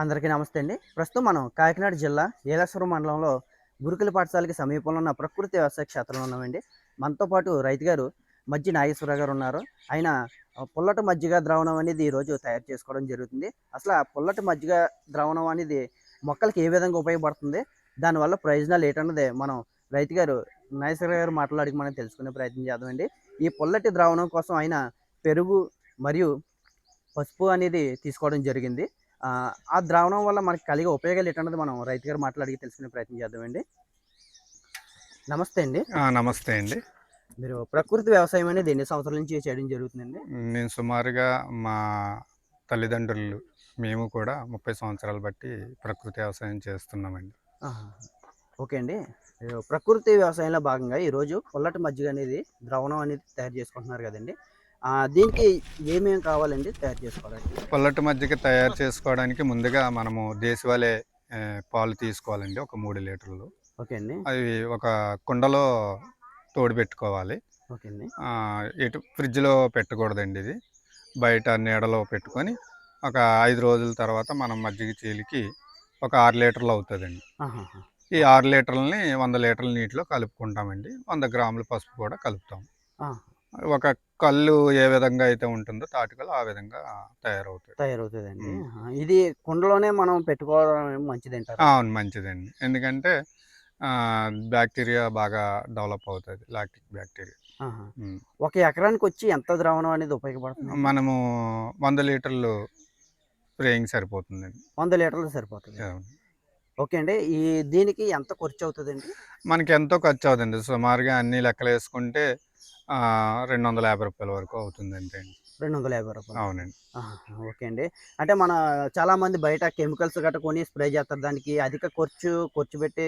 అందరికీ నమస్తే అండి. ప్రస్తుతం మనం కాకినాడ జిల్లా ఏలేశ్వరం మండలంలో గురుకుల పాఠశాలకి సమీపంలో ఉన్న ప్రకృతి వ్యవసాయ క్షేత్రంలో ఉన్నామండి. మనతో పాటు రైతు గారు మజ్జి నాగేశ్వర గారు ఉన్నారు. ఆయన పుల్లటి మజ్జిగ ద్రావణం అనేది ఈరోజు తయారు చేసుకోవడం జరుగుతుంది. అసలు ఆ పుల్లటి మజ్జిగ ద్రావణం అనేది మొక్కలకి ఏ విధంగా ఉపయోగపడుతుంది? దానివల్ల ప్రయోజనాలు ఏంటన్నది మనం రైతు గారు నాగేశ్వర గారు మాట్లాడి మనం తెలుసుకునే ప్రయత్నం చేద్దామండి. ఈ పుల్లటి ద్రావణం కోసం ఆయన పెరుగు మరియు పసుపు అనేది తీసుకోవడం జరిగింది. ఆ, ద్రావణం వల్ల మనకి కలిగే ఉపయోగాలు ఏంటన్నది మనం రైతు గారు మాట్లాడి తెలుసుకునే ప్రయత్నం చేద్దామండి నమస్తే అండి. నమస్తే అండి. మీరు ప్రకృతి వ్యవసాయం అనేది ఎన్ని సంవత్సరాల నుంచి చేయడం జరుగుతుందండి? నేను సుమారుగా మా తల్లిదండ్రులు మేము కూడా ముప్పై సంవత్సరాలు బట్టి ప్రకృతి వ్యవసాయం చేస్తున్నామండి. ఓకే అండి. ప్రకృతి వ్యవసాయంలో భాగంగా ఈరోజు పుల్లటి మజ్జిగ అనేది ద్రావణం అనేది తయారు చేసుకుంటున్నారు కదండి. దీనికి ఏమేమి కావాలండి తయారు చేసుకోవాలండి పొల్లటి మజ్జిగ తయారు చేసుకోవడానికి ముందుగా మనము దేశవాళీ పాలు తీసుకోవాలండి ఒక మూడు లీటర్లు. ఓకే అండి. అవి ఒక కుండలో తోడు పెట్టుకోవాలి. ఓకే అండి. ఎటు ఫ్రిడ్జ్లో పెట్టకూడదండి ఇది. బయట నీడలో పెట్టుకొని ఒక ఐదు రోజుల తర్వాత మనం మజ్జిగ చీలికి ఒక ఆరు లీటర్లు అవుతుందండి. ఈ ఆరు లీటర్లని వంద లీటర్ల నీటిలో కలుపుకుంటామండి. వంద గ్రాముల పసుపు కూడా కలుపుతాం. ఒక కళ్ళు ఏ విధంగా అయితే ఉంటుందో తాటికలు ఆ విధంగా తయారవుతాయి. తయారవుతుందండి. ఇది కుండలోనే మనం పెట్టుకోవడం మంచిది అంటారు అవును మంచిదండి. ఎందుకంటే బ్యాక్టీరియా బాగా డెవలప్ అవుతుంది లాక్టిక్ బ్యాక్టీరియా. ఒక ఎకరానికి వచ్చి ఎంత ద్రావణం అనేది ఉపయోగపడుతుంది? మనము వంద లీటర్లు స్ప్రేయింగ్ సరిపోతుందండి. వంద లీటర్లు సరిపోతుంది. ఓకే అండి. ఈ దీనికి ఎంత ఖర్చు అవుతుందండి? మనకి ఎంతో ఖర్చు అవుతుంది సుమారుగా అన్ని లెక్కలు వేసుకుంటే రెండు వందల యాభై రూపాయల వరకు అవుతుంది అంతే అండి రెండు వందల యాభై రూపాయలు. అవునండి. ఓకే అండి. అంటే మన చాలా మంది బయట కెమికల్స్ గట్రా కొని స్ప్రే చేస్తారు. దానికి అధిక ఖర్చు ఖర్చు పెట్టి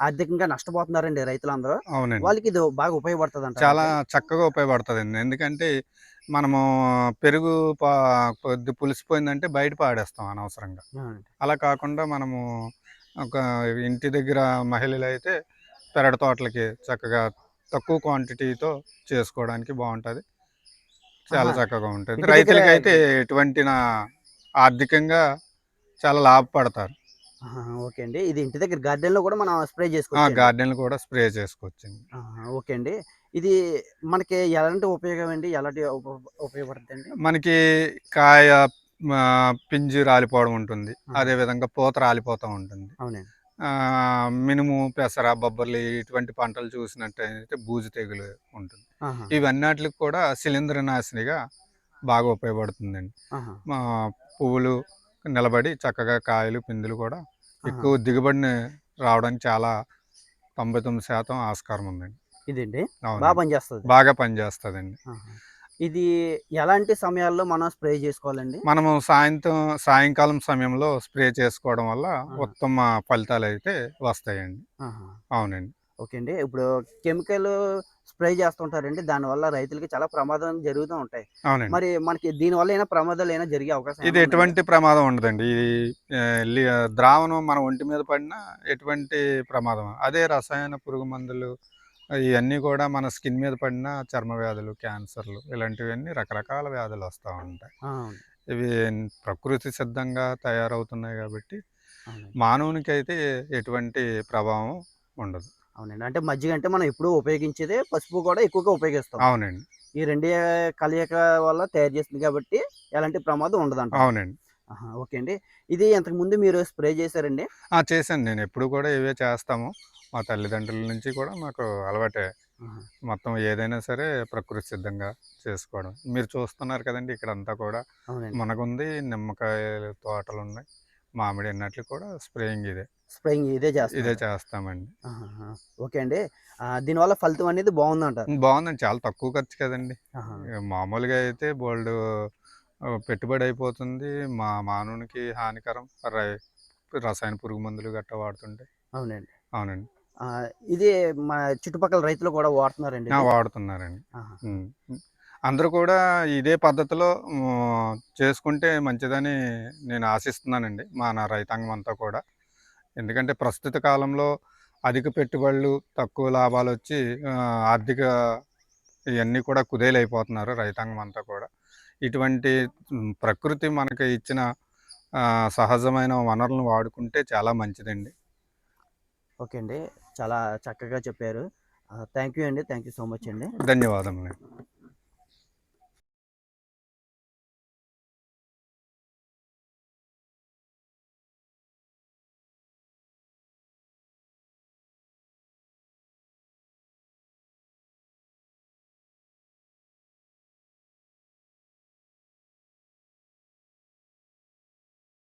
ఆర్థికంగా నష్టపోతున్నారండి రైతులందరూ. అవునండి. వాళ్ళకి ఇది బాగా ఉపయోగపడుతుంది అంట చాలా చక్కగా ఉపయోగపడుతుందండి. ఎందుకంటే మనము పెరుగు పా కొద్ది పులిసిపోయిందంటే బయట పాడేస్తాం అనవసరంగా. అలా కాకుండా మనము ఒక ఇంటి దగ్గర మహిళలు అయితే పెరడు తోటలకి చక్కగా తక్కువ క్వాంటిటీతో చేసుకోవడానికి బాగుంటుంది. చాలా. చక్కగా ఉంటుంది. దగ్గర- రైతులకైతే ఎటువంటి నా ఆర్థికంగా చాలా లాభపడతారు. ఓకే అండి. ఇది ఇంటి దగ్గర గార్డెన్లో కూడా మనం స్ప్రే చేసుకోవచ్చు గార్డెన్లు కూడా స్ప్రే చేసుకోవచ్చండి. ఓకే అండి. ఇది మనకి ఎలాంటి ఉపయోగం అండి? ఎలాంటి ఉప- ఉపయోగపడుతుంది అండి మనకి కాయ పింజు రాలిపోవడం ఉంటుంది. అదే విధంగా పూత రాలిపోతూ ఉంటుంది. అవునండి. మినుము పెసర బొబ్బర్లు ఇటువంటి పంటలు చూసినట్టయితే బూజు తెగులు ఉంటుంది. ఇవన్నిటికి కూడా శిలీంద్రనాశినిగా బాగా ఉపయోగపడుతుందండి. మా పువ్వులు నిలబడి చక్కగా కాయలు పిందులు కూడా. ఎక్కువ దిగుబడిని రావడానికి చాలా తొంభై తొమ్మిది శాతం ఆస్కారం ఉందండి. ఇదండి? బాగా పనిచేస్తుంది. బాగా పనిచేస్తుందండి. ఇది ఎలాంటి సమయాల్లో మనం స్ప్రే చేసుకోవాలండి? మనము సాయంత్రం సాయంకాలం సమయంలో స్ప్రే చేసుకోవడం వల్ల. ఉత్తమ ఫలితాలు అయితే వస్తాయండి. అవునండి. ఓకే అండి. ఇప్పుడు కెమికల్ స్ప్రే చేస్తుంటారండి. దానివల్ల రైతులకి చాలా ప్రమాదం జరుగుతూ ఉంటాయి. అవునండి. మరి మనకి దీనివల్ల అయినా ప్రమాదాలు అయినా జరిగే అవకాశం ఇది ఏమైనా? ఎటువంటి ప్రమాదం ఉండదండి. ఇది ద్రావణం మన ఒంటి మీద పడినా ఎటువంటి ప్రమాదం. అదే రసాయన పురుగు మందులు ఇవన్నీ కూడా మన స్కిన్ మీద పడిన చర్మ వ్యాధులు క్యాన్సర్లు ఇలాంటివన్నీ రకరకాల వ్యాధులు వస్తూ ఉంటాయి. ఇవి ప్రకృతి సిద్ధంగా తయారవుతున్నాయి కాబట్టి. మానవునికి అయితే ఎటువంటి ప్రభావం ఉండదు. అవునండి. అంటే మజ్జిగ అంటే మనం ఎప్పుడూ ఉపయోగించేదే పసుపు కూడా ఎక్కువగా ఉపయోగిస్తాం. అవునండి. ఈ రెండే కలయిక వల్ల తయారు చేస్తుంది కాబట్టి ఎలాంటి ప్రమాదం ఉండదంట అవునండి. ఓకే అండి. ఇది ఇంతకు ముందు మీరు స్ప్రే చేశారండి? చేశాను. నేను ఎప్పుడు కూడా ఇవే చేస్తాము. మా తల్లిదండ్రుల నుంచి కూడా మాకు అలవాటే. మొత్తం ఏదైనా సరే ప్రకృతి సిద్ధంగా చేసుకోవడం. మీరు చూస్తున్నారు కదండి ఇక్కడ అంతా కూడా మునగుంది నిమ్మకాయ తోటలు ఉన్నాయి మామిడి అన్నట్లు కూడా స్ప్రేయింగ్ ఇదే. స్ప్రేయింగ్ ఇదే ఇదే చేస్తారు చేస్తామండి ఓకే అండి. దీనివల్ల ఫలితం అనేది బాగుందంటారు. బాగుందండి. చాలా తక్కువ ఖర్చు కదండి. మామూలుగా అయితే బోల్డ్ పెట్టుబడి అయిపోతుంది. మా మానవునికి హానికరం. రసాయన పురుగు మందులు గట్రా వాడుతుంటే. అవునండి. అవునండి. ఇది మా చుట్టుపక్కల రైతులు కూడా వాడుతున్నారండి? వాడుతున్నారండి. అందరూ కూడా ఇదే పద్ధతిలో చేసుకుంటే మంచిదని నేను ఆశిస్తున్నానండి మా నా రైతాంగం అంతా కూడా. ఎందుకంటే ప్రస్తుత కాలంలో అధిక పెట్టుబడులు తక్కువ లాభాలు వచ్చి ఆర్థిక ఇవన్నీ కూడా కుదేలైపోతున్నారు రైతాంగం అంతా కూడా. ఇటువంటి ప్రకృతి మనకి ఇచ్చిన సహజమైన వనరులను వాడుకుంటే చాలా మంచిదండి. ఓకే అండి. చాలా చక్కగా చెప్పారు. థ్యాంక్ యూ అండి. థ్యాంక్ యూ సో మచ్ అండి. ధన్యవాదములు.